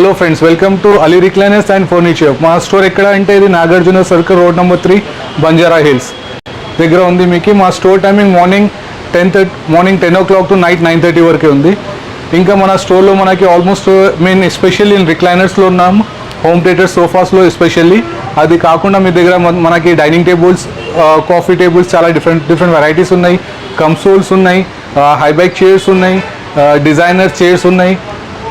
Hello friends welcome to Ali recliners and furniture మా store ఎక్కడ అంటే ఇది Nagarjuna circle road number three Banjara hills. దగ్గర ఉంది మీకు. మా store timing morning ten thirty morning ten o'clock to night nine thirty వరకే ఉంది. ఇంకా మన స్టోర్లో మనకి ఆల్మోస్ట్ మెయిన్ ఎస్పెషల్లీ ఇన్ రిక్లైనర్స్లో ఉన్నాము హోమ్ థియేటర్ సోఫాస్లో ఎస్పెషల్లీ అది కాకుండా మీ దగ్గర మనకి డైనింగ్ టేబుల్స్ కాఫీ టేబుల్స్ చాలా డిఫరెంట్ డిఫరెంట్ వెరైటీస్ ఉన్నాయి. కన్సోల్స్ ఉన్నాయి. హైబైక్ చైర్స్ ఉన్నాయి. డిజైనర్ చైర్స్ ఉన్నాయి.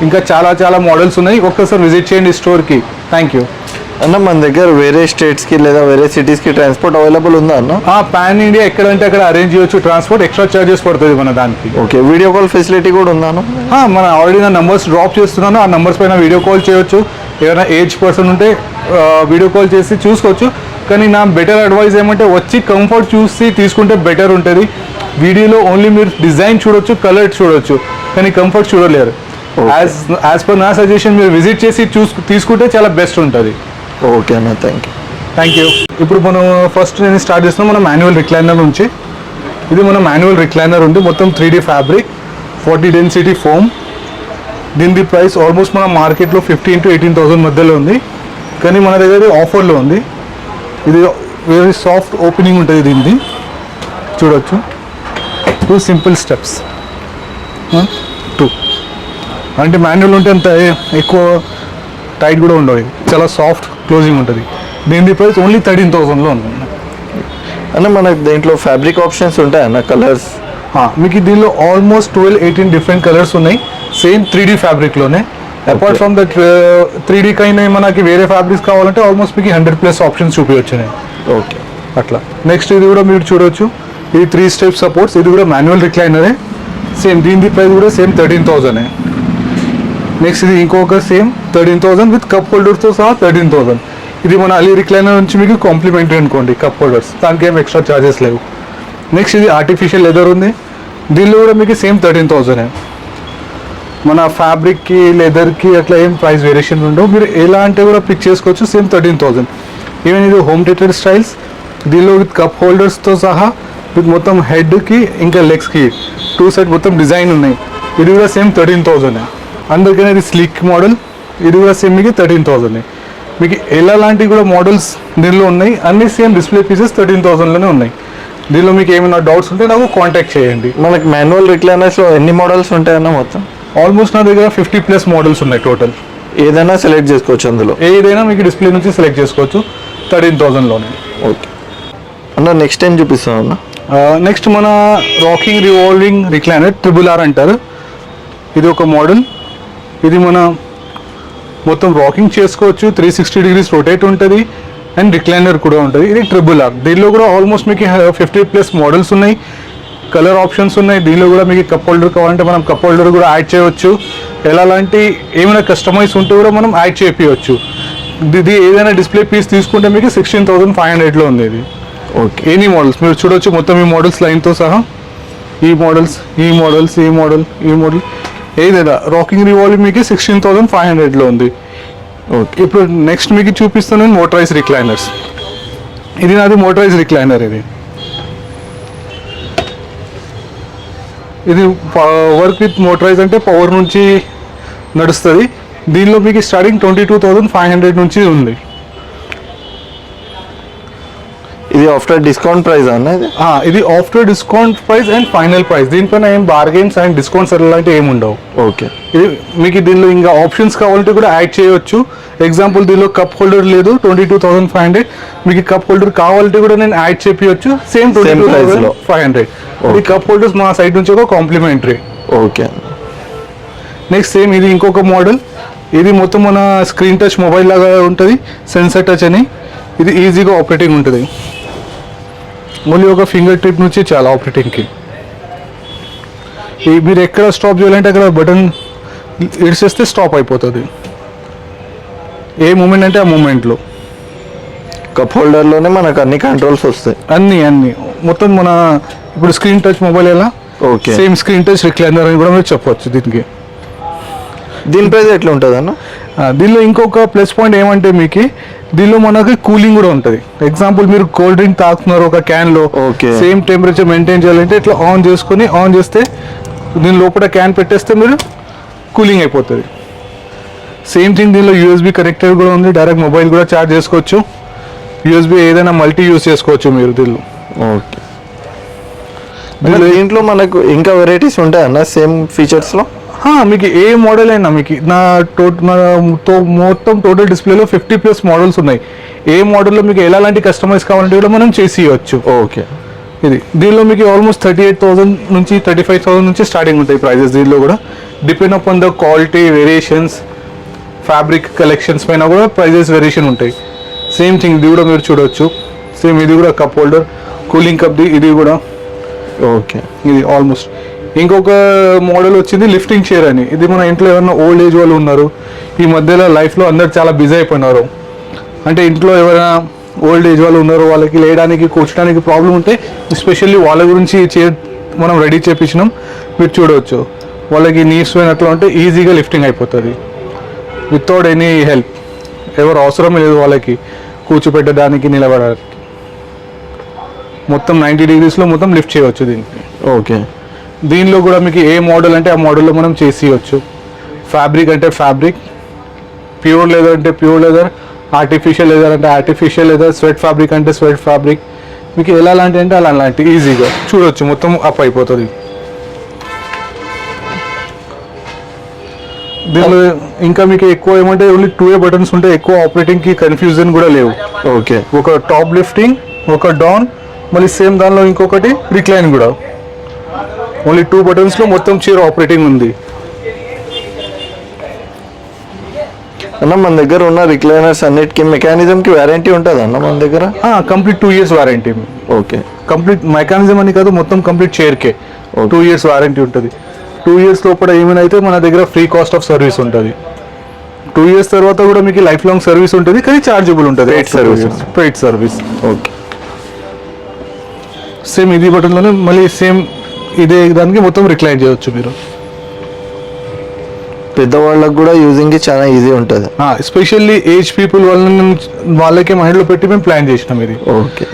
ఇంకా చాలా చాలా మోడల్స్ ఉన్నాయి. ఒక్కసారి విజిట్ చేయండి స్టోర్కి థ్యాంక్ యూ అన్న మన దగ్గర వేరే స్టేట్స్కి లేదా వేరే సిటీస్కి ట్రాన్స్పోర్ట్ అవైలబుల్ ఉందా అన్న? పాన్ ఇండియా ఎక్కడంటే అక్కడ అరేంజ్ చేయొచ్చు. ట్రాన్స్పోర్ట్ ఎక్స్ట్రా చార్జెస్ పడుతుంది మన దానికి. ఓకే వీడియో కాల్ ఫెసిలిటీ కూడా ఉందా అన్న? ఆ, మన ఆల్రెడీ నా నంబర్స్ డ్రాప్ చేస్తున్నాను. ఆ నంబర్స్ పైన వీడియో కాల్ చేయొచ్చు. ఏదైనా ఏజ్ పర్సన్ ఉంటే వీడియో కాల్ చేసి చూసుకోవచ్చు. కానీ నా బెటర్ అడ్వైస్ ఏమంటే వచ్చి కంఫర్ట్ చూసి తీసుకుంటే బెటర్ ఉంటుంది. వీడియోలో ఓన్లీ మీరు డిజైన్ చూడొచ్చు కలర్ చూడొచ్చు. కానీ కంఫర్ట్ చూడలేరు. యాజ్ యాజ్ పర్ నా సజెషన్ మీరు విజిట్ చేసి చూసు తీసుకుంటే చాలా బెస్ట్ ఉంటుంది. ఓకే అన్న థ్యాంక్ యూ థ్యాంక్ యూ ఇప్పుడు మనం ఫస్ట్ నేను స్టార్ట్ చేస్తున్నాం మన మాన్యువల్ రిక్లైనర్ నుంచి. ఇది మన మాన్యువల్ రిక్లైనర్ ఉంది. మొత్తం three D fabric forty density foam దీని ప్రైస్ ఆల్మోస్ట్ మన మార్కెట్లో ఫిఫ్టీన్ టు ఎయిటీన్ థౌసండ్ మధ్యలో ఉంది. కానీ మన దగ్గర ఆఫర్లో ఉంది. ఇది వెరీ సాఫ్ట్ ఓపెనింగ్ ఉంటుంది దీనిది. చూడొచ్చు. టూ సింపుల్ స్టెప్స్ టూ అంటే మాన్యువల్ ఉంటే అంత ఎక్కువ టైట్ కూడా ఉండవు. చాలా సాఫ్ట్ క్లోజింగ్ ఉంటుంది. దీని ప్రైస్ ఓన్లీ థర్టీన్ థౌసండ్లో ఉంది. అన్న మనకు దీంట్లో ఫ్యాబ్రిక్ ఆప్షన్స్ ఉంటాయన్న కలర్స్ మీకు దీనిలో almost twelve eighteen different colours ఉన్నాయి. Same three D ఫ్యాబ్రిక్లోనే apart from that three D కైనా మనకి వేరే ఫ్యాబ్రిక్స్ కావాలంటే ఆల్మోస్ట్ మీకు హండ్రెడ్ ప్లస్ ఆప్షన్స్ చూపించచ్చు నేను ఓకే అట్లా. నెక్స్ట్ ఇది కూడా మీరు చూడొచ్చు. ఇది త్రీ స్టెప్ సపోర్ట్స్ ఇది కూడా మాన్యువల్ రిక్లైనరే సేమ్ దీని ప్రైస్ కూడా సేమ్ థర్టీన్ థౌజండ్ నెక్స్ట్ ఇది ఇంకొక same thirteen thousand with cup హోల్డర్స్తో సహా థర్టీన్ థౌసండ్ ఇది మన అలీ రిక్లైనర్ నుంచి మీకు కాంప్లిమెంటరీ అనుకోండి కప్ హోల్డర్స్ దానికి ఏం ఎక్స్ట్రా చార్జెస్ లేవు. నెక్స్ట్ ఇది ఆర్టిఫిషియల్ లెదర్ ఉంది. దీనిలో కూడా మీకు సేమ్ థర్టీన్ థౌసండ్ మన ఫ్యాబ్రిక్కి లెదర్కి అట్లా ఏం ప్రైస్ వేరియేషన్ ఉండవు. మీరు ఎలా అంటే కూడా పిక్ చేసుకోవచ్చు సేమ్ థర్టీన్ థౌసండ్ ఈవెన్ ఇది హోమ్ థియేటర్ స్టైల్స్ దీనిలో విత్ కప్ హోల్డర్స్తో సహా విత్ మొత్తం హెడ్కి ఇంకా లెగ్స్కి టూ సైడ్ మొత్తం డిజైన్ ఉన్నాయి. ఇది కూడా సేమ్ థర్టీన్ థౌసండ్ అందుకని ఇది స్లిక్ మోడల్ ఇది కూడా సేమ్ మీకు థర్టీన్ థౌసండ్ మీకు ఎలా లాంటివి కూడా మోడల్స్ దీనిలో ఉన్నాయి. అన్ని సేమ్ డిస్ప్లే పీసెస్ థర్టీన్ థౌసండ్లోనే ఉన్నాయి. దీనిలో మీకు ఏమైనా డౌట్స్ ఉంటే నాకు కాంటాక్ట్ చేయండి. మనకి మాన్యువల్ రిక్లైనర్స్లో ఎన్ని మోడల్స్ ఉంటాయన్న మొత్తం? ఆల్మోస్ట్ నా దగ్గర ఫిఫ్టీ ప్లస్ మోడల్స్ ఉన్నాయి టోటల్ ఏదైనా సెలెక్ట్ చేసుకోవచ్చు అందులో? ఏదైనా మీకు డిస్ప్లే నుంచి సెలెక్ట్ చేసుకోవచ్చు థర్టీన్ థౌజండ్లోనే ఓకే. అన్న నెక్స్ట్ టైం చూపిస్తాం అన్న? నెక్స్ట్ మన rocking revolving recliner triple R అంటారు. ఇది ఒక మోడల్ ఇది మన మొత్తం రాకింగ్ చేసుకోవచ్చు త్రీ సిక్స్టీ డిగ్రీస్ రొటేట్ ఉంటుంది అండ్ రిక్లైనర్ కూడా ఉంటుంది. ఇది ట్రిబుల్ ఆర్ దీనిలో కూడా ఆల్మోస్ట్ మీకు ఫిఫ్టీ ప్లస్ మోడల్స్ ఉన్నాయి. కలర్ ఆప్షన్స్ ఉన్నాయి. దీనిలో కూడా మీకు కప్ హోల్డర్ కావాలంటే మనం కప్ హోల్డర్ కూడా యాడ్ చేయవచ్చు. ఎలా లాంటి ఏమైనా కస్టమైజ్ ఉంటే కూడా మనం యాడ్ చేపించవచ్చు ఇది ఏదైనా డిస్ప్లే పీస్ తీసుకుంటే మీకు సిక్స్టీన్ థౌసండ్ ఫైవ్ హండ్రెడ్లో ఉంది ఇది. ఓకే ఎనీ మోడల్స్ మీరు చూడొచ్చు మొత్తం ఈ మోడల్స్ లైన్తో సహా. ఈ మోడల్స్ ఈ మోడల్స్ ఈ మోడల్ ఈ మోడల్ ఏదైనా రాకింగ్ రివాల్వ్ మీకు సిక్స్టీన్ థౌసండ్ ఫైవ్ హండ్రెడ్లో ఉంది. ఓకే. ఇప్పుడు నెక్స్ట్ మీకు చూపిస్తాను నేను మోటరైజ్ రిక్లైనర్స్ ఇది నాది మోటరైజ్ రిక్లైనర్ ఇది. ఇది వర్క్ విత్ మోటరైజ్ అంటే పవర్ నుంచి నడుస్తుంది. దీనిలో మీకు starting twenty two thousand five hundred నుంచి ఉంది. ఇది ఆఫ్టర్ డిస్కౌంట్ ప్రైస్ అన్న ఇది? ఆ, ఇది after discount price and final price. దీనిపైన ఏం బార్గెన్స్ అండ్ డిస్కౌంట్స్ అలాంటివి ఏమి ఉండవు. ఓకే. ఇది మీకు దీనిలో ఇంకా ఆప్షన్స్ కావాలంటే కూడా యాడ్ చేయవచ్చు ఎగ్జాంపుల్ దీనిలో కప్ హోల్డర్ లేదు twenty two thousand five hundred మీకు కప్ హోల్డర్ కావాలంటే కూడా నేను add చేపించవచ్చు same twenty two. Five hundred ఈ కప్ హోల్డర్స్ మా సైడ్ నుంచి ఒక కాంప్లిమెంటరీ ఓకే. నెక్స్ట్ సేమ్ ఇది ఇంకొక మోడల్ ఇది మొత్తం మన స్క్రీన్ టచ్ మొబైల్ లాగా ఉంటుంది సెన్సర్ టచ్ అని. ఇది ఈజీగా ఆపరేటింగ్ ఉంటుంది. ఓన్లీ ఒక ఫింగర్ టిప్ నుంచి చాలా ఆపరేటింగ్కి మీరు ఎక్కడ స్టాప్ చేయాలంటే అక్కడ బటన్ ఇడిసేస్తే స్టాప్ అయిపోతుంది. ఏ మూమెంట్ అంటే ఆ మూమెంట్లో కప్ హోల్డర్లోనే మనకు అన్ని కంట్రోల్స్ వస్తాయి. అన్నీ అన్నీ. మొత్తం మన ఇప్పుడు స్క్రీన్ టచ్ మొబైల్ ఎలా? Okay. Same screen touch recliner అని కూడా మీరు చెప్పవచ్చు దీనికి. దీని ప్రైస్ ఎట్లా ఉంటుంది అన్న దీనిలో ఇంకొక ప్లస్ పాయింట్ ఏమంటే మీకు దీనిలో మనకి కూలింగ్ కూడా ఉంటుంది. ఎగ్జాంపుల్ మీరు కోల్డ్ డ్రింక్ తాగుతున్నారు ఒక క్యాన్లో. సేమ్ టెంపరేచర్ మెయింటైన్ చేయాలంటే ఇట్లా ఆన్ చేసుకొని ఆన్ చేస్తే దీని లోపల క్యాన్ పెట్టేస్తే మీరు కూలింగ్ అయిపోతుంది. సేమ్ థింగ్ దీనిలో యూఎస్బి కనెక్టర్ కూడా ఉంది డైరెక్ట్ మొబైల్ కూడా ఛార్జ్ చేసుకోవచ్చు. యూఎస్బి ఏదైనా మల్టీ యూస్ చేసుకోవచ్చు మీరు దీనిలో. ఓకే దీంట్లో మనకు ఇంకా వెరైటీస్ ఉంటాయన్న సేమ్ ఫీచర్స్లో మీకు ఏ మోడల్ అయినా మీకు నా తో- మొత్తం టోటల్ డిస్ప్లేలో ఫిఫ్టీ ప్లస్ మోడల్స్ ఉన్నాయి. ఏ మోడల్లో మీకు ఎలాంటి కస్టమైజ్ కావాలంటే కూడా మనం చేసి ఇవ్వచ్చు ఓకే. ఇది దీనిలో మీకు ఆల్మోస్ట్ థర్టీ ఎయిట్ థౌసండ్ నుంచి థర్టీ ఫైవ్ థౌసండ్ నుంచి స్టార్టింగ్ ఉంటాయి ప్రైజెస్ దీనిలో కూడా. Depend upon the quality variations fabric collections పైన కూడా ప్రైజెస్ వేరియేషన్ ఉంటాయి. సేమ్ థింగ్ ఇది కూడా మీరు చూడవచ్చు సేమ్ ఇది కూడా కప్ హోల్డర్ కూలింగ్ కప్ది ఇది కూడా. ఓకే. ఇది ఆల్మోస్ట్ ఇంకొక మోడల్ వచ్చింది లిఫ్టింగ్ చైర్ అని. ఇది మన ఇంట్లో ఎవరైనా ఓల్డ్ ఏజ్ వాళ్ళు ఉన్నారు ఈ మధ్యలో లైఫ్లో అందరు చాలా బిజీ అయిపోయినారు. అంటే ఇంట్లో ఎవరైనా ఓల్డ్ ఏజ్ వాళ్ళు ఉన్నారు వాళ్ళకి లేయడానికి కూర్చోడానికి ప్రాబ్లం ఉంటే ఎస్పెషల్లీ వాళ్ళ గురించి చైర్ మనం రెడీ చేపించినాం మీరు చూడవచ్చు. వాళ్ళకి నీడ్స్ పోయినట్లు ఉంటే ఈజీగా లిఫ్టింగ్ అయిపోతుంది. వితౌట్ ఎనీ హెల్ప్ ఎవరు అవసరం లేదు వాళ్ళకి కూర్చోపెట్టడానికి నిలబడడానికి. మొత్తం నైంటీ డిగ్రీస్లో మొత్తం లిఫ్ట్ చేయవచ్చు దీనికి. ఓకే దీనిలో కూడా మీకు ఏ మోడల్ అంటే ఆ మోడల్లో మనం చేసి ఇవ్వచ్చు ఫ్యాబ్రిక్ అంటే ఫ్యాబ్రిక్ ప్యూర్ లెదర్ అంటే ప్యూర్ లెదర్ ఆర్టిఫిషియల్ లెదర్ అంటే ఆర్టిఫిషియల్ లెదర్ స్వెట్ ఫ్యాబ్రిక్ అంటే స్వెట్ ఫ్యాబ్రిక్. మీకు ఎలా లాంటి అంటే అలా లాంటి ఈజీగా చూడొచ్చు. మొత్తం అప్ అయిపోతుంది. దీనిలో ఇంకా మీకు ఎక్కువ ఏమంటే ఓన్లీ టూ ఏ బటన్స్ ఉంటే ఎక్కువ ఆపరేటింగ్కి కన్ఫ్యూజన్ కూడా లేవు. ఓకే ఒక టాప్ లిఫ్టింగ్ ఒక డౌన్ మళ్ళీ సేమ్ దానిలో ఇంకొకటి రిక్లైన్ కూడా. ఓన్లీ టూ బటన్స్లో మొత్తం చీర ఆపరేటింగ్ ఉంది. అన్న మన దగ్గర ఉన్న రిక్లైనర్స్ అన్నిటికీ మెకానిజంకి వారంటీ ఉంటుంది అన్న మన దగ్గర? Complete two years warranty. Okay. Complete mechanism అని కాదు మొత్తం కంప్లీట్ చైర్కే. టూ ఇయర్స్ వారంటీ ఉంటుంది. టూ ఇయర్స్ లోపల ఏమైనా అయితే మన దగ్గర ఫ్రీ కాస్ట్ ఆఫ్ సర్వీస్ ఉంటుంది. టూ ఇయర్స్ తర్వాత కూడా మీకు లైఫ్ లాంగ్ సర్వీస్ ఉంటుంది కానీ చార్జబుల్ ఉంటుంది. Paid service. Paid service okay. Same ఇది బటన్లోనే మళ్ళీ సేమ్ ఇదే దానికి మొత్తం రిక్లైన్ చేయొచ్చు మీరు. పెద్దవాళ్ళకి కూడా యూజింగ్కి చాలా ఈజీ ఉంటుంది. ఎస్పెషల్లీ ఏజ్ పీపుల్ వాళ్ళని వాళ్ళకే మైండ్లో పెట్టి మేము ప్లాన్ చేసినాం ఇది. ఓకే.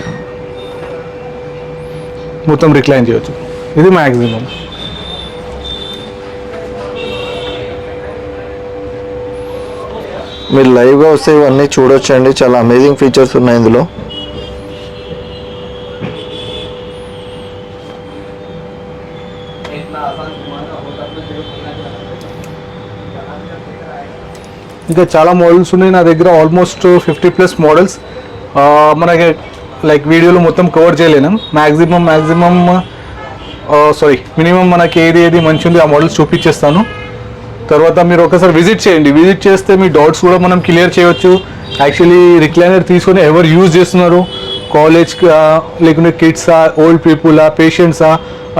మొత్తం రిక్లైన్ చేయొచ్చు. ఇది మ్యాక్సిమం మీరు లైవ్గా వస్తే ఇవన్నీ చూడొచ్చండి. చాలా అమేజింగ్ ఫీచర్స్ ఉన్నాయి ఇందులో. ఇంకా చాలా మోడల్స్ ఉన్నాయి నా దగ్గర ఆల్మోస్ట్ ఫిఫ్టీ ప్లస్ మోడల్స్ మనకి లైక్ వీడియోలో మొత్తం కవర్ చేయలేను. మ్యాక్సిమం మ్యాక్సిమం సారీ మినిమం మనకి ఏది ఏది మంచి ఉంది ఆ మోడల్స్ చూపించేస్తాను. తర్వాత మీరు ఒకసారి విజిట్ చేయండి. విజిట్ చేస్తే మీ డౌట్స్ కూడా మనం క్లియర్ చేయవచ్చు యాక్చువల్లీ రిక్లైనర్ తీసుకొని ఎవరు యూజ్ చేస్తున్నారు? కాలేజ్ లేకుంటే కిడ్సా ఓల్డ్ పీపులా పేషెంట్సా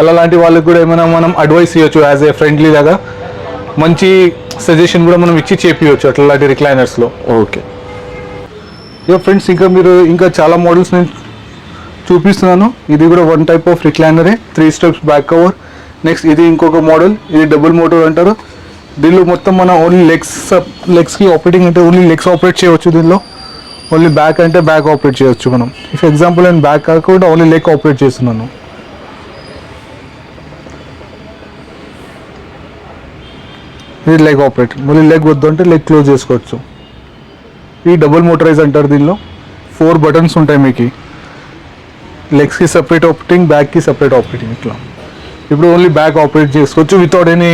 అలా లాంటి వాళ్ళకి కూడా ఏమైనా మనం అడ్వైస్ ఇవ్వచ్చు యాజ్ ఏ ఫ్రెండ్లీ లాగా. మంచి సజెషన్ కూడా మనం ఇచ్చి చేపియచ్చు అట్లాంటి రిక్లైనర్స్లో ఓకే. ఇక ఫ్రెండ్స్ ఇంకా మీరు ఇంకా చాలా మోడల్స్ నేను చూపిస్తున్నాను. ఇది కూడా one type of రిక్లైనరే three steps back cover next ఇది ఇంకొక మోడల్ ఇది డబుల్ మోటార్ అంటారు. దీనిలో మొత్తం మన ఓన్లీ లెగ్స్ లెగ్స్కి ఆపరేటింగ్ అంటే ఓన్లీ లెగ్స్ ఆపరేట్ చేయవచ్చు దీనిలో. ఓన్లీ బ్యాక్ అంటే బ్యాక్ ఆపరేట్ చేయొచ్చు మనం. ఇఫ్ ఎగ్జాంపుల్ నేను బ్యాక్ కాకుండా ఓన్లీ లెగ్ ఆపరేట్ చేస్తున్నాను. ఇది లెగ్ ఆపరేట్ మళ్ళీ లెగ్ వద్దు అంటే లెగ్ క్లోజ్ చేసుకోవచ్చు. ఈ డబుల్ మోటరైజ్ అంటారు దీనిలో. ఫోర్ బటన్స్ ఉంటాయి మీకు. లెగ్స్కి సపరేట్ ఆపరేటింగ్ బ్యాక్కి సపరేట్ ఆపరేటింగ్ ఇట్లా. ఇప్పుడు ఓన్లీ బ్యాక్ ఆపరేట్ చేసుకోవచ్చు వితౌట్ ఎనీ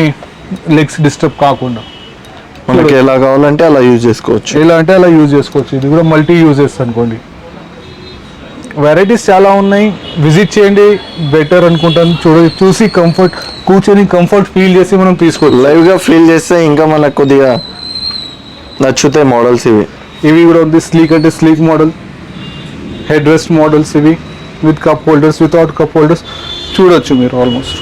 లెగ్స్ డిస్టర్బ్ కాకుండా. మనకి ఎలా కావాలంటే అలా యూజ్ చేసుకోవచ్చు. ఎలా అంటే అలా యూజ్ చేసుకోవచ్చు. ఇది కూడా మల్టీ యూజెస్ అనుకోండి. వెరైటీస్ చాలా ఉన్నాయి. విజిట్ చేయండి. బెటర్ అనుకుంటాను. చూడ చూసి కంఫర్ట్ కూర్చొని కంఫర్ట్ ఫీల్ చేసి మనం తీసుకోవచ్చు. లైవ్గా ఫీల్ చేస్తే ఇంకా మనకు కొద్దిగా నచ్చుతాయి మోడల్స్ ఇవి. ఇవి కూడా ఉంది. స్లీక్ అంటే sleek model head rest models ఇవి with cup holders without cup holders చూడొచ్చు మీరు ఆల్మోస్ట్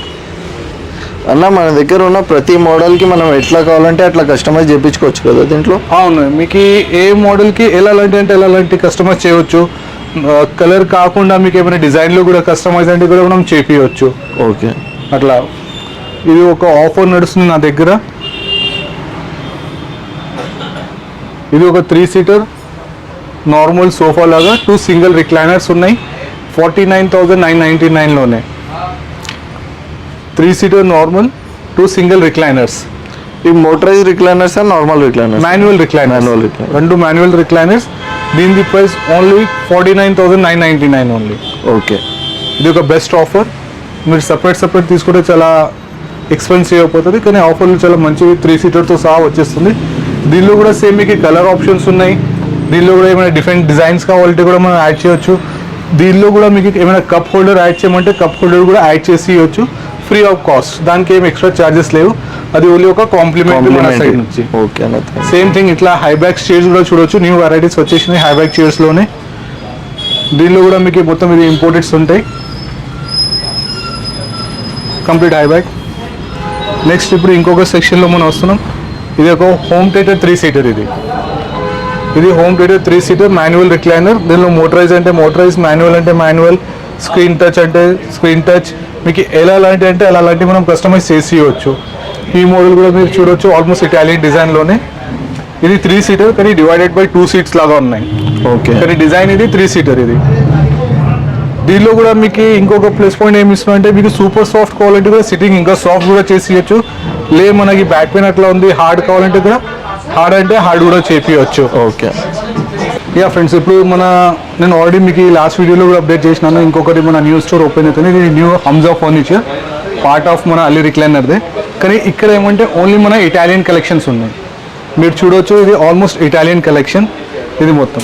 అన్న మన దగ్గర ఉన్న ప్రతి మోడల్కి మనం ఎట్లా కావాలంటే అట్లా కస్టమైజ్ చేయించుకోవచ్చు కదా దీంట్లో? అవును. మీకు ఏ మోడల్కి ఎలా లాంటి అంటే ఎలా లాంటి కస్టమైజ్ చేయవచ్చు? కలర్ కాకుండా మీకు ఏమైనా డిజైన్లో కూడా కస్టమైజ్ అంటే కూడా మనం చేపించవచ్చు ఓకే. అట్లా. ఇది ఒక ఆఫర్ నడుస్తుంది నా దగ్గర. ఇది ఒక త్రీ సీటర్ నార్మల్ సోఫా లాగా టూ సింగిల్ రిక్లైనర్స్ ఉన్నాయి. Forty nine thousand nine ninety నైన్లోనే three seater normal two single recliners ఈ motorize recliners normal recliners manual recliner Manual recliner. రెండు మాన్యువల్ రిక్లైనర్స్ దీని price only forty nine thousand nine ninety nine only okay ఇది ఒక best offer మీరు separate separate తీసుకుంటే చాలా expensive అయిపోతుంది. కానీ ఆఫర్లు చాలా మంచివి. త్రీ సీటర్తో సహా వచ్చేస్తుంది. దీనిలో కూడా సేమ్ మీకు కలర్ ఆప్షన్స్ ఉన్నాయి. దీనిలో కూడా ఏమైనా డిఫరెంట్ డిజైన్స్ కావాలంటే కూడా మనం యాడ్ చేయొచ్చు. దీనిలో కూడా మీకు ఏమైనా కప్ హోల్డర్ యాడ్ చేయమంటే కప్ హోల్డర్ కూడా యాడ్ చేసి ఇవ్వచ్చు. ఫ్రీ ఆఫ్ కాస్ట్ దానికి ఏం ఎక్స్ట్రా ఛార్జెస్ లేవు. అది ఓన్లీ ఒక కాంప్లిమెంట్ మన సైడ్ నుంచి. ఓకే అన్న సేమ్ థింగ్ ఇట్లా హైబ్యాక్ చైర్స్ కూడా చూడొచ్చు. న్యూ వెరైటీస్ వచ్చేసినాయి హైబ్యాక్ చైర్స్లోనే దీనిలో కూడా మీకు మొత్తం ఇది ఇంపోర్టెడ్స్ ఉంటాయి. కంప్లీట్ హైబ్యాక్ నెక్స్ట్ ఇప్పుడు ఇంకొక సెక్షన్లో మనం వస్తున్నాం. ఇది ఒక హోమ్ థియేటర్ త్రీ సీటర్ ఇది. ఇది home theatre three seater manual recliner దీనిలో మోటరైజ్ అంటే మోటరైజ్ మాన్యువల్ అంటే మాన్యువల్ స్క్రీన్ టచ్ అంటే స్క్రీన్ టచ్ మీకు ఎలా లాంటి అంటే అలా లాంటి మనం కస్టమైజ్ చేసి ఇవ్వచ్చు. ఈ మోడల్ కూడా మీరు చూడొచ్చు ఆల్మోస్ట్ ఇటాలియన్ డిజైన్లోనే ఇది త్రీ సీటర్ కానీ డివైడెడ్ బై టూ సీట్స్ లాగా ఉన్నాయి. ఓకే కానీ డిజైన్ ఇది త్రీ సీటర్ ఇది. దీనిలో కూడా మీకు ఇంకొక ప్లస్ పాయింట్ ఏమి ఇస్తున్నా అంటే మీకు సూపర్ సాఫ్ట్ క్వాలిటీ కూడా సిట్టింగ్ ఇంకా సాఫ్ట్ కూడా చేసి ఇవ్వచ్చు లే మనకి బ్యాక్ పెయిన్ అట్లా ఉంది హార్డ్ కావాలంటే కూడా హార్డ్ అంటే హార్డ్ కూడా చేపియచ్చు. ఓకే యా ఫ్రెండ్స్ ఇప్పుడు మన నేను ఆల్రెడీ మీకు లాస్ట్ వీడియోలో కూడా అప్డేట్ చేసినాను. ఇంకొకటి మన న్యూ స్టోర్ ఓపెన్ అవుతుంది. ఇది new Hamza furniture part of మన అల్లి రిక్లైనర్దే కానీ ఇక్కడ ఏమంటే ఓన్లీ మన ఇటాలియన్ కలెక్షన్స్ ఉన్నాయి. మీరు చూడవచ్చు ఇది ఆల్మోస్ట్ ఇటాలియన్ కలెక్షన్ ఇది మొత్తం.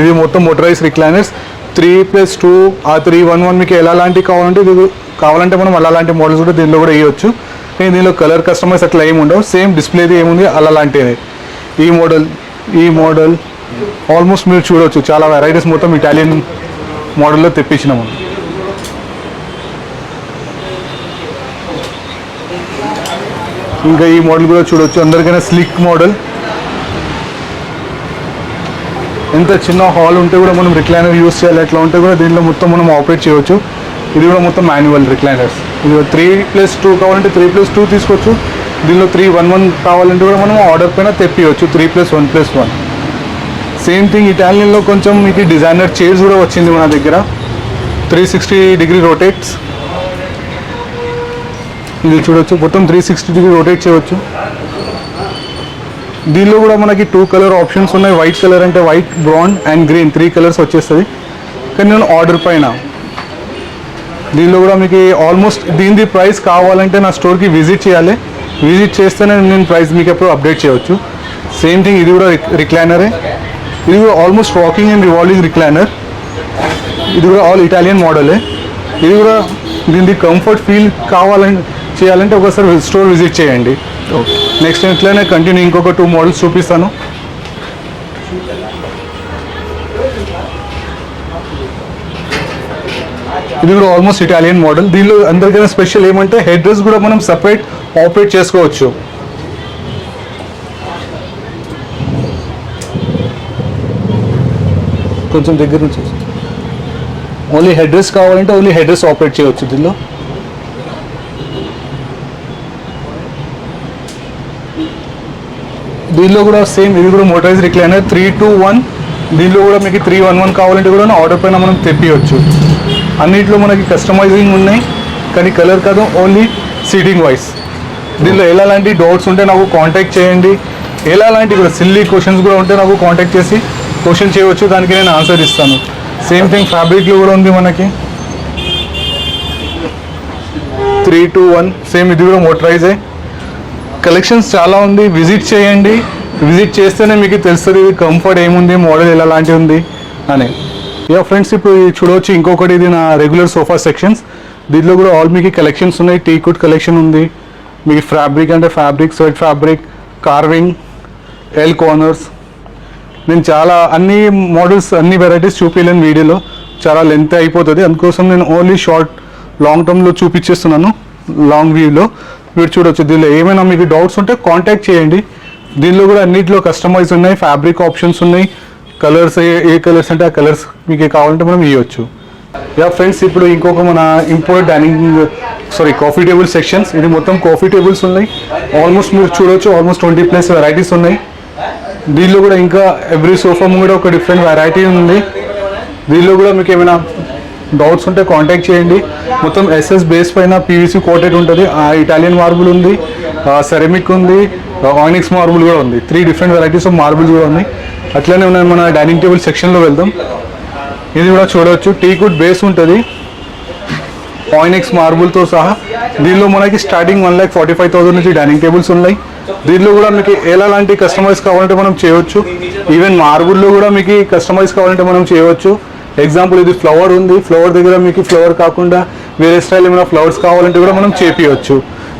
ఇది మొత్తం motorize recliners three plus two ఆ త్రీ వన్ వన్ మీకు ఎలా లాంటివి కావాలంటే ఇది కావాలంటే మనం అలా లాంటి మోడల్స్ కూడా దీనిలో కూడా వేయొచ్చు. కానీ దీనిలో కలర్ కస్టమైజ్ అట్లా ఏమి ఉండవు. సేమ్ డిస్ప్లేది ఏముంది అలా లాంటిది. ఈ మోడల్ ఈ మోడల్ ఆల్మోస్ట్ మీరు చూడవచ్చు చాలా వెరైటీస్ మొత్తం ఇటాలియన్ మోడల్లో తెప్పించినాము ఇంకా ఈ మోడల్ కూడా చూడొచ్చు. అందరికైనా స్లిక్ మోడల్. ఎంత చిన్న హాల్ ఉంటే కూడా మనం రిక్లైనర్ యూస్ చేయాలి. అట్లా ఉంటే కూడా దీంట్లో మొత్తం మనం ఆపరేట్ చేయవచ్చు. ఇది కూడా మొత్తం మాన్యువల్ రిక్లైనర్స్ ఇది త్రీ ప్లస్ టూ కావాలంటే త్రీ ప్లస్ టూ తీసుకోవచ్చు. దీనిలో త్రీ వన్ వన్ కావాలంటే కూడా మనం ఆర్డర్ పైన తెప్పివచ్చు three plus one plus one same thing ఇటాలియన్లో కొంచెం మీకు డిజైనర్ చైర్స్ కూడా వచ్చింది మన దగ్గర. త్రీ సిక్స్టీ డిగ్రీ రొటేట్స్ ఇది చూడొచ్చు. మొత్తం త్రీ సిక్స్టీ డిగ్రీ రొటేట్ చేయవచ్చు దీనిలో కూడా మనకి టూ కలర్ ఆప్షన్స్ ఉన్నాయి. వైట్ కలర్ అంటే white brown and green three colours వచ్చేస్తుంది. కానీ నేను ఆర్డర్ పైన. దీనిలో కూడా మీకు ఆల్మోస్ట్ దీనిది ప్రైస్ కావాలంటే నా స్టోర్కి విజిట్ చేయాలి. విజిట్ చేస్తేనే నేను ప్రైస్ మీకు ఎప్పుడు అప్డేట్ చేయవచ్చు సేమ్ థింగ్ ఇది కూడా రిక్లైనరే ఇది కూడా almost walking and revolving recliner ఇది కూడా ఆల్ ఇటాలియన్ మోడలే ఇది కూడా దీనిది కంఫర్ట్ ఫీల్ కావాలంటే చేయాలంటే ఒకసారి స్టోర్ విజిట్ చేయండి. ఓకే నెక్స్ట్ ఇట్లానే కంటిన్యూ ఇంకొక టూ మోడల్స్ చూపిస్తాను. ఇది కూడా ఆల్మోస్ట్ ఇటాలియన్ మోడల్ దీనిలో అందరికైనా స్పెషల్ ఏమంటే హెడ్ డ్రెస్ కూడా మనం సపరేట్ ఆపరేట్ చేసుకోవచ్చు. కొంచెం దగ్గర నుంచి ఓన్లీ హెడ్ డ్రెస్ కావాలంటే ఓన్లీ హెడ్ డ్రెస్ ఆపరేట్ చేయవచ్చు దీనిలో. దీనిలో కూడా సేమ్ ఇది కూడా motorize recliner three two one దీనిలో కూడా మీకు త్రీ వన్ వన్ కావాలంటే కూడా ఆర్డర్ పైన మనం తెప్పియచ్చు. అన్నిట్లో మనకి కస్టమైజింగ్ ఉన్నాయి కానీ కలర్ కాదు ఓన్లీ సీటింగ్ వైస్ దీనిలో ఎలా లాంటి డౌట్స్ ఉంటే నాకు కాంటాక్ట్ చేయండి. ఎలా లాంటి కూడా సిల్లీ క్వశ్చన్స్ కూడా ఉంటే నాకు కాంటాక్ట్ చేసి క్వశ్చన్ చేయవచ్చు దానికి నేను ఆన్సర్ ఇస్తాను. సేమ్ థింగ్ ఫ్యాబ్రిక్లో కూడా ఉంది మనకి. త్రీ టూ వన్ సేమ్ ఇది కూడా మోటరైజే కలెక్షన్స్ చాలా ఉంది. విజిట్ చేయండి. విజిట్ చేస్తేనే మీకు తెలుస్తుంది ఇది కంఫర్ట్ ఏముంది మోడల్ ఎలా లాంటి ఉంది అని. యా ఫ్రెండ్స్ ఇప్పుడు చూడవచ్చు ఇంకొకటి ఇది నా రెగ్యులర్ సోఫా సెక్షన్స్. దీంట్లో కూడా ఆల్ మీకు కలెక్షన్స్ ఉన్నాయి. టీ కుట్ కలెక్షన్ ఉంది. మీకు ఫ్యాబ్రిక్ అంటే fabric suede fabric carving L corners నేను చాలా అన్ని మోడల్స్ అన్ని వెరైటీస్ చూపించలేను వీడియోలో. చాలా లెంత్ అయిపోతుంది. అందుకోసం నేను ఓన్లీ షార్ట్ లాంగ్ టర్మ్లో చూపించేస్తున్నాను లాంగ్ వ్యూలో మీరు చూడొచ్చు దీనిలో ఏమైనా మీకు డౌట్స్ ఉంటే కాంటాక్ట్ చేయండి. దీనిలో కూడా అన్నింటిలో కస్టమైజ్ ఉన్నాయి ఫ్యాబ్రిక్ ఆప్షన్స్ ఉన్నాయి. కలర్స్ ఏ ఏ కలర్స్ అంటే ఆ కలర్స్ మీకు కావాలంటే మనం ఇవ్వచ్చు యా ఫ్రెండ్స్ ఇప్పుడు ఇంకొక మన import dining sorry coffee table sections ఇది మొత్తం కాఫీ టేబుల్స్ ఉన్నాయి. ఆల్మోస్ట్ మీరు చూడొచ్చు ఆల్మోస్ట్ ట్వంటీ ప్లస్ వెరైటీస్ ఉన్నాయి. దీనిలో కూడా ఇంకా ఎవ్రీ సోఫా కూడా ఒక డిఫరెంట్ వెరైటీ ఉంది. దీనిలో కూడా మీకు ఏమైనా డౌట్స్ ఉంటే కాంటాక్ట్ చేయండి. మొత్తం S S base PVC coated ఉంటుంది. ఇటాలియన్ మార్బుల్ ఉంది. సెరమిక్ ఉంది. ఆనిక్స్ మార్బుల్ కూడా ఉంది. Three different varieties of marbles కూడా ఉన్నాయి. అట్లనే ఉన్నాయి మన డైనింగ్ టేబుల్ సెక్షన్లో వెళ్దాం. ఇది కూడా చూడవచ్చు టీ కుడ్ బేస్ ఉంటుంది. ఆయినెక్స్ మార్బుల్తో సహా. దీనిలో మనకి starting one lakh forty five thousand నుంచి డైనింగ్ టేబుల్స్ ఉన్నాయి. దీనిలో కూడా మీకు ఎలా లాంటి కస్టమైజ్ కావాలంటే మనం చేయవచ్చు ఈవెన్ మార్బుల్లో కూడా మీకు కస్టమైజ్ కావాలంటే మనం చేయవచ్చు ఎగ్జాంపుల్ ఇది ఫ్లవర్ ఉంది. ఫ్లవర్ దగ్గర మీకు ఫ్లవర్ కాకుండా వేరే స్టైల్ ఏమైనా ఫ్లవర్స్ కావాలంటే కూడా మనం చేపియవచ్చు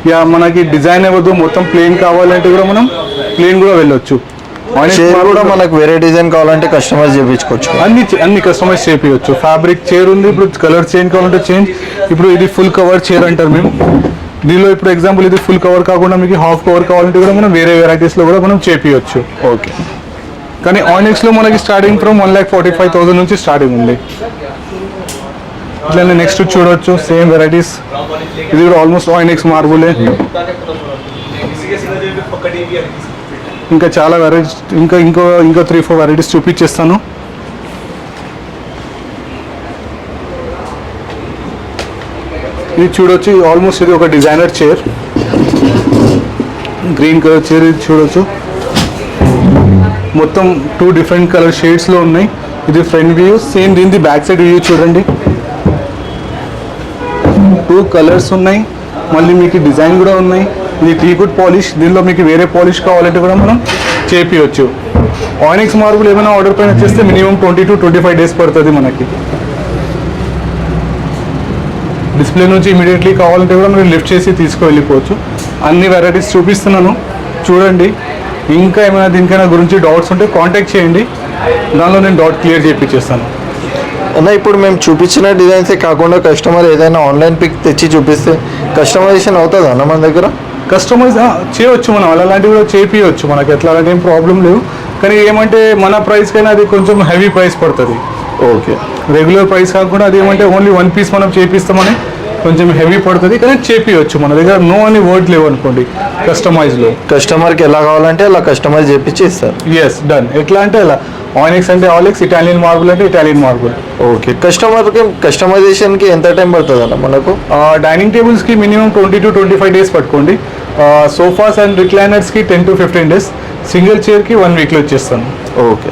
యా మనకి డిజైన్ ఇవ్వద్దు మొత్తం ప్లేన్ కావాలంటే కూడా మనం ప్లేన్ కూడా వెళ్ళొచ్చు. చైర్ కూడా మనకు వేరే డిజైన్ కావాలంటే కస్టమైజ్ చేయించుకోవచ్చు అన్ని అన్ని కస్టమైజ్ చేపించవచ్చు ఫ్యాబ్రిక్ చైర్ ఉంది ఇప్పుడు కలర్ చేంజ్ కావాలంటే చేంజ్ ఇప్పుడు ఇది ఫుల్ కవర్ చైర్ అంటారు మేము. దీనిలో ఇప్పుడు ఎగ్జాంపుల్ ఇది ఫుల్ కవర్ కాకుండా మీకు హాఫ్ కవర్ కావాలంటే కూడా మనం వేరే వెరైటీస్లో కూడా మనం చేపించవచ్చు ఓకే కానీ ఆనిక్స్లో మనకి starting from one lakh forty five thousand నుంచి స్టార్టింగ్ ఉంది. ఇట్లనే నెక్స్ట్ చూడవచ్చు సేమ్ వెరైటీస్ ఇది కూడా ఆల్మోస్ట్ ఆయినెక్స్ మార్బులే ఇంకా చాలా వెరైటీస్ ఇంకా ఇంకో ఇంకో త్రీ ఫోర్ వెరైటీస్ చూపించేస్తాను. ఇది చూడొచ్చు ఆల్మోస్ట్ ఇది ఒక designer chair green colour chair ఇది చూడొచ్చు. మొత్తం టూ డిఫరెంట్ కలర్ షేడ్స్లో ఉన్నాయి. ఇది ఫ్రంట్ వ్యూ సేమ్ దీనిది బ్యాక్ సైడ్ వ్యూ చూడండి. టూ కలర్స్ ఉన్నాయి. మళ్ళీ మీకు డిజైన్ కూడా ఉన్నాయి. ఇది టీకుడ్ పాలిష్ దీనిలో మీకు వేరే పాలిష్ కావాలంటే కూడా మనం చేపియచ్చు. ఆయినిక్స్ మార్బుల్ ఏమైనా ఆర్డర్ పైన చేస్తే minimum twenty to twenty five days పడుతుంది మనకి. డిస్ప్లే నుంచి ఇమీడియట్లీ కావాలంటే కూడా మీరు లిఫ్ట్ చేసి తీసుకువెళ్ళిపోవచ్చు. అన్ని వెరైటీస్ చూపిస్తున్నాను. చూడండి. ఇంకా ఏమైనా దీనికైనా గురించి డౌట్స్ ఉంటే కాంటాక్ట్ చేయండి. దానిలో నేను డౌట్ క్లియర్ చేయించేస్తాను అన్న ఇప్పుడు మేము చూపించిన డిజైన్సే కాకుండా కస్టమర్ ఏదైనా ఆన్లైన్ పిక్ తెచ్చి చూపిస్తే కస్టమైజేషన్ అవుతుందా అన్న మన దగ్గర? కస్టమైజ్ చేయవచ్చు మనం. అలాంటివి కూడా చేపియచ్చు మనకి. ఎట్లా అలాంటి ఏం ప్రాబ్లం లేవు. కానీ ఏమంటే మన ప్రైస్ కైనా అది కొంచెం హెవీ ప్రైస్ పడుతుంది. ఓకే రెగ్యులర్ ప్రైస్ కాకుండా అది ఏమంటే ఓన్లీ వన్ పీస్ మనం చేపిస్తామని కొంచెం హెవీ పడుతుంది కానీ చేపియచ్చు. మన దగ్గర నో అని వర్డ్ లేవు అనుకోండి కస్టమైజ్లో కస్టమర్కి ఎలా కావాలంటే అలా కస్టమైజ్ చేపించి ఇస్తారు. ఎస్ డన్ ఎట్లా అంటే అలా. ఆయినెక్స్ అంటే ఆయినెక్స్ ఇటాలియన్ మార్బుల్ అంటే ఇటాలియన్ మార్బుల్ ఓకే కస్టమర్కి కస్టమైజేషన్కి ఎంత టైం పడుతుంది అన్న మనకు dining టేబుల్స్కి minimum twenty to twenty five days పట్టుకోండి. Sofas and రిక్లైనర్స్కి ten to fifteen days single చైర్కి one వీక్లో వచ్చేస్తాను. ఓకే